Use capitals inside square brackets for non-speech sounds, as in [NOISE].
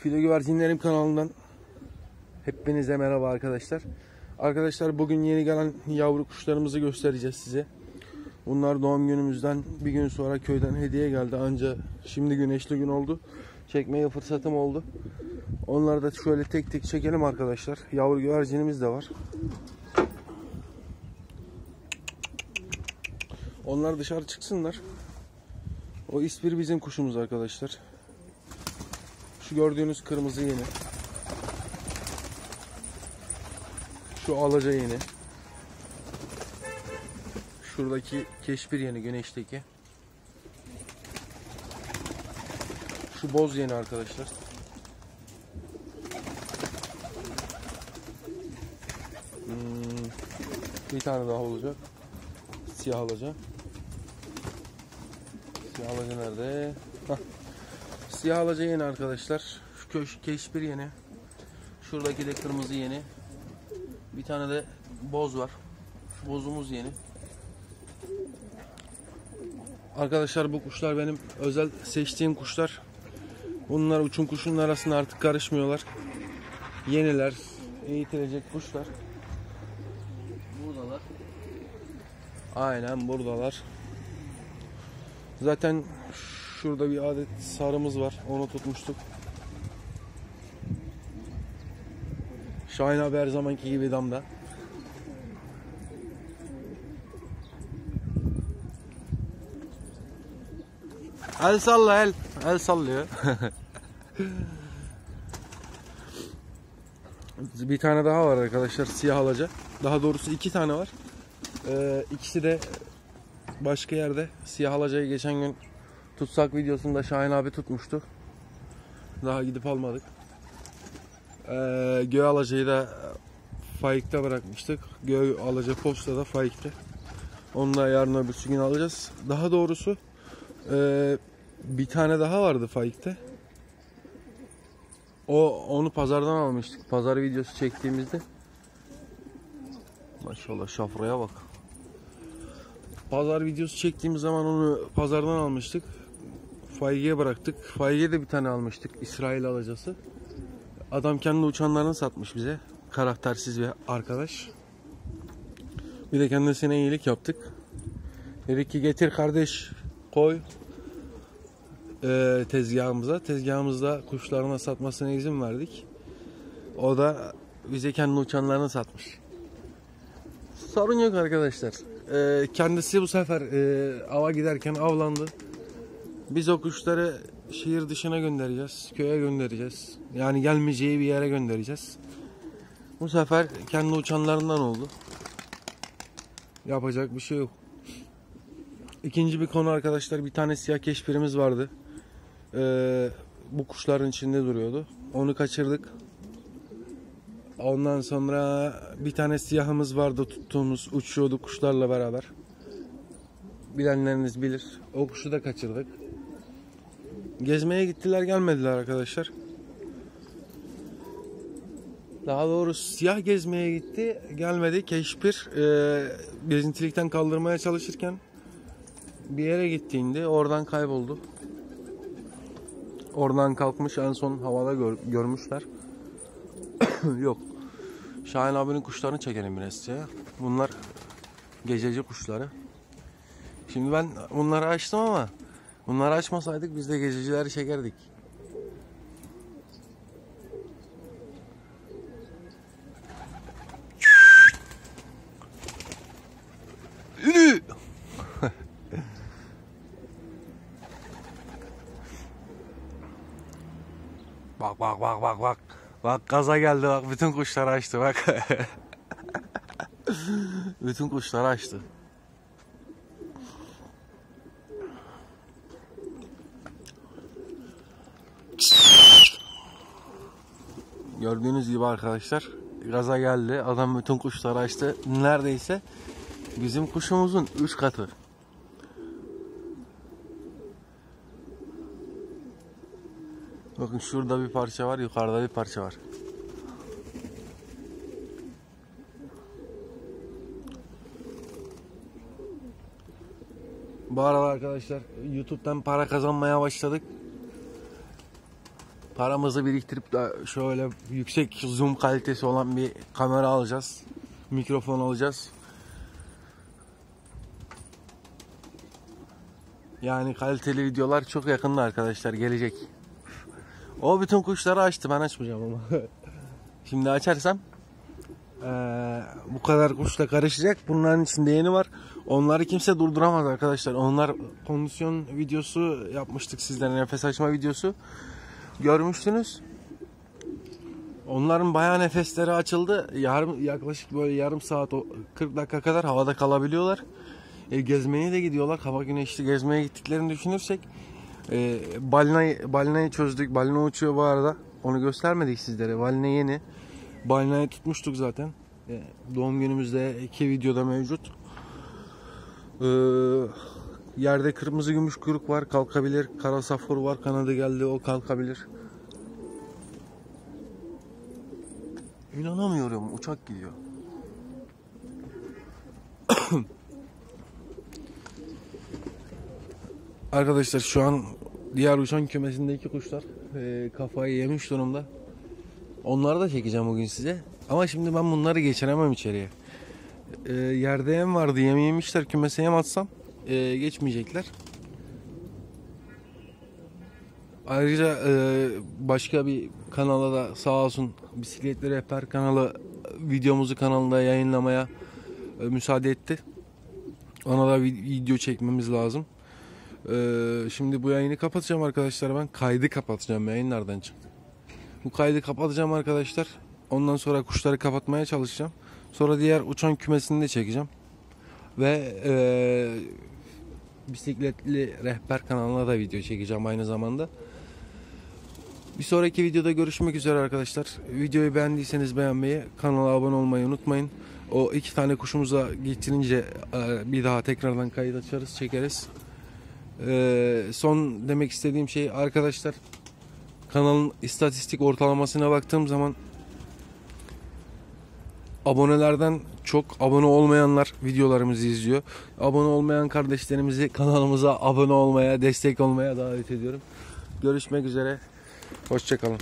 Filo Güvercinlerim kanalından hepinize merhaba arkadaşlar. Arkadaşlar bugün yeni gelen yavru kuşlarımızı göstereceğiz size. Bunlar doğum günümüzden bir gün sonra köyden hediye geldi. Anca şimdi güneşli gün oldu. Çekmeye fırsatım oldu. Onları da şöyle tek tek çekelim arkadaşlar. Yavru güvercinimiz de var. Onlar dışarı çıksınlar. O ispir bizim kuşumuz arkadaşlar. Şu gördüğünüz kırmızı yeni. Şu alaca yeni. Şuradaki keşbir yeni güneşteki. Şu boz yeni arkadaşlar. Hmm, bir tane daha olacak. Siyah alaca. Siyah alaca nerede? Hah. Siyah alaca yeni arkadaşlar. Şu köş keşbir yeni. Şuradaki de kırmızı yeni. Bir tane de boz var. Bozumuz yeni. Arkadaşlar bu kuşlar benim özel seçtiğim kuşlar. Bunlar uçun kuşun arasında artık karışmıyorlar. Yeniler, eğitilecek kuşlar. Buradalar. Aynen buradalar. Zaten şurada bir adet sarımız var. Onu tutmuştuk. Şahin abi her zamanki gibi damda. El salla el. El sallıyor. [LAUGHS] bir tane daha var arkadaşlar siyah alaca. Daha doğrusu iki tane var. Ee, ikisi de başka yerde. Siyah alacayı geçen gün tutsak videosunda Şahin abi tutmuştu. Daha gidip almadık. Ee, göğe alacayı da Faik'te bırakmıştık. Göğe alaca postada Faik'te. Onu da yarın öbürsü gün alacağız. Daha doğrusu e, bir tane daha vardı Faik'te. O onu pazardan almıştık. Pazar videosu çektiğimizde. Maşallah şafraya bak. Pazar videosu çektiğimiz zaman onu pazardan almıştık. Faik'e bıraktık. Faik'e de bir tane almıştık. İsrail alacası. Adam kendi uçanlarını satmış bize. Karaktersiz bir arkadaş. Bir de kendisine iyilik yaptık. Dedik ki getir kardeş koy e, tezgahımıza. Tezgahımızda kuşlarına satmasına izin verdik. O da bize kendi uçanlarını satmış. Sorun yok arkadaşlar. E, kendisi bu sefer e, ava giderken avlandı. Biz o kuşları şehir dışına göndereceğiz. Köye göndereceğiz. Yani gelmeyeceği bir yere göndereceğiz. Bu sefer kendi uçanlarından oldu. Yapacak bir şey yok. İkinci bir konu arkadaşlar bir tane siyah keşfirimiz vardı. Ee, bu kuşların içinde duruyordu. Onu kaçırdık. Ondan sonra bir tane siyahımız vardı tuttuğumuz uçuyordu kuşlarla beraber. Bilenleriniz bilir. O kuşu da kaçırdık. Gezmeye gittiler gelmediler arkadaşlar. Daha doğrusu siyah gezmeye gitti gelmedi. Keşpir e, gezintilikten kaldırmaya çalışırken bir yere gittiğinde oradan kayboldu. Oradan kalkmış en son havada gör, görmüşler. [COUGHS] Yok. Şahin abinin kuşlarını çekelim biraz size. Bunlar gececi kuşları. Şimdi ben bunları açtım ama bunları açmasaydık biz de gececileri çekerdik. Ünü! [LAUGHS] Bak bak bak bak bak. Bak gaza geldi bak bütün kuşları açtı bak. [LAUGHS] bütün kuşları açtı. Gördüğünüz gibi arkadaşlar gaza geldi. Adam bütün kuşları açtı. Neredeyse bizim kuşumuzun 3 katı. Bakın şurada bir parça var, yukarıda bir parça var. Bu arada arkadaşlar YouTube'dan para kazanmaya başladık. Paramızı biriktirip de şöyle yüksek zoom kalitesi olan bir kamera alacağız. Mikrofon alacağız. Yani kaliteli videolar çok yakında arkadaşlar gelecek. O bütün kuşları açtı ben açmayacağım ama. [LAUGHS] Şimdi açarsam eee, bu kadar kuşla karışacak. Bunların içinde yeni var. Onları kimse durduramaz arkadaşlar. Onlar kondisyon videosu yapmıştık sizlere nefes açma videosu. Görmüştünüz. Onların bayağı nefesleri açıldı. Yarım yaklaşık böyle yarım saat o 40 dakika kadar havada kalabiliyorlar. E, gezmeye de gidiyorlar. Hava güneşli gezmeye gittiklerini düşünürsek e, balinayı, balinayı çözdük. Balina uçuyor bu arada. Onu göstermedik sizlere. Balina yeni. Balinayı tutmuştuk zaten. E, doğum günümüzde iki videoda mevcut. E, yerde kırmızı gümüş kuyruk var. Kalkabilir. Kara safor var. Kanadı geldi. O kalkabilir. İnanamıyorum. Uçak gidiyor. [COUGHS] Arkadaşlar şu an diğer uçan kümesindeki kuşlar e, kafayı yemiş durumda. Onları da çekeceğim bugün size. Ama şimdi ben bunları geçiremem içeriye. E, yerde yem vardı yem yemişler kümese yem atsam e, geçmeyecekler. Ayrıca e, başka bir kanala da sağ olsun bisikletli rehber kanalı videomuzu kanalında yayınlamaya e, müsaade etti. Ona da vi- video çekmemiz lazım. Ee, şimdi bu yayını kapatacağım arkadaşlar ben. Kaydı kapatacağım yayın nereden çıktı? Bu kaydı kapatacağım arkadaşlar. Ondan sonra kuşları kapatmaya çalışacağım. Sonra diğer uçan kümesini de çekeceğim. Ve ee, bisikletli rehber kanalına da video çekeceğim aynı zamanda. Bir sonraki videoda görüşmek üzere arkadaşlar. Videoyu beğendiyseniz beğenmeyi, kanala abone olmayı unutmayın. O iki tane kuşumuza geçirince e, bir daha tekrardan kayıt açarız, çekeriz. Ee, son demek istediğim şey arkadaşlar kanalın istatistik ortalamasına baktığım zaman abonelerden çok abone olmayanlar videolarımızı izliyor. Abone olmayan kardeşlerimizi kanalımıza abone olmaya, destek olmaya davet ediyorum. Görüşmek üzere. Hoşçakalın.